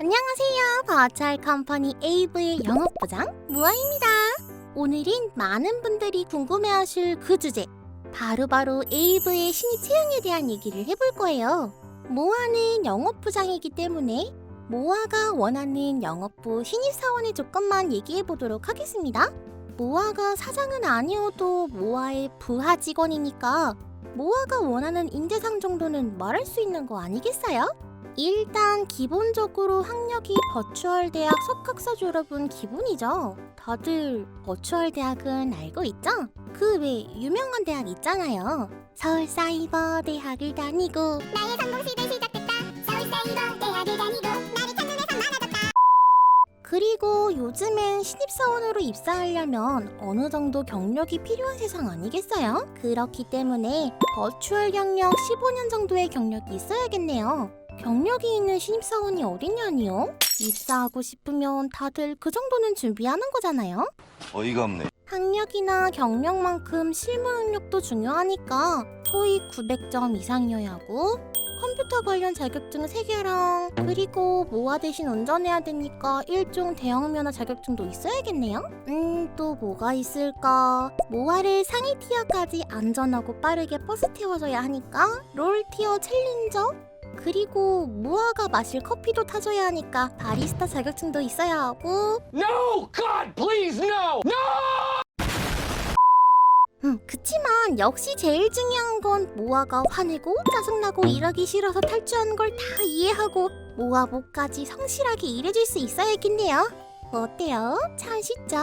안녕하세요. 버추얼 컴퍼니 에이브의 영업부장 무아입니다. 오늘은 많은 분들이 궁금해하실 그 주제 바로바로 에이브의 신입 채용에 대한 얘기를 해볼 거예요. 모아는 영업부장이기 때문에 모아가 원하는 영업부 신입 사원의 조건만 얘기해 보도록 하겠습니다. 모아가 사장은 아니어도 모아의 부하 직원이니까 모아가 원하는 인재상 정도는 말할 수 있는 거 아니겠어요? 일단 기본적으로 학력이 버추얼 대학 석학사 졸업은 기본이죠. 다들 버추얼 대학은 알고 있죠? 그 외 유명한 대학 있잖아요. 서울 사이버 대학을 다니고 나의 성공 시대 시작됐다. 서울 사이버 대학을 다니고 나를 찾는 회사 많아졌다. 그리고 요즘엔 신입사원으로 입사하려면 어느 정도 경력이 필요한 세상 아니겠어요? 그렇기 때문에 버추얼 경력 15년 정도의 경력이 있어야겠네요. 경력이 있는 신입사원이 어딨냐니요? 입사하고 싶으면 다들 그 정도는 준비하는 거잖아요? 어이가 없네. 학력이나 경력만큼 실무 능력도 중요하니까 토익 900점 이상이어야 하고 컴퓨터 관련 자격증 3개랑 그리고 모아 대신 운전해야 되니까 일종 대형 면허 자격증도 있어야겠네요. 음, 또 뭐가 있을까? 모아를 상위 티어까지 안전하고 빠르게 버스 태워줘야 하니까 롤 티어 챌린저? 그리고 모아가 마실 커피도 타줘야 하니까 바리스타 자격증도 있어야 하고 No! God, please, no! No! 음, 그치만 역시 제일 중요한 건 모아가 화내고 짜증나고 일하기 싫어서 탈주하는 걸 다 이해하고 모아 목까지 성실하게 일해줄 수 있어야겠네요. 어때요? 참 쉽죠?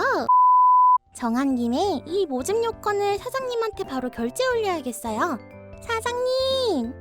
정한 김에 이 모집 요건을 사장님한테 바로 결제 올려야겠어요. 사장님,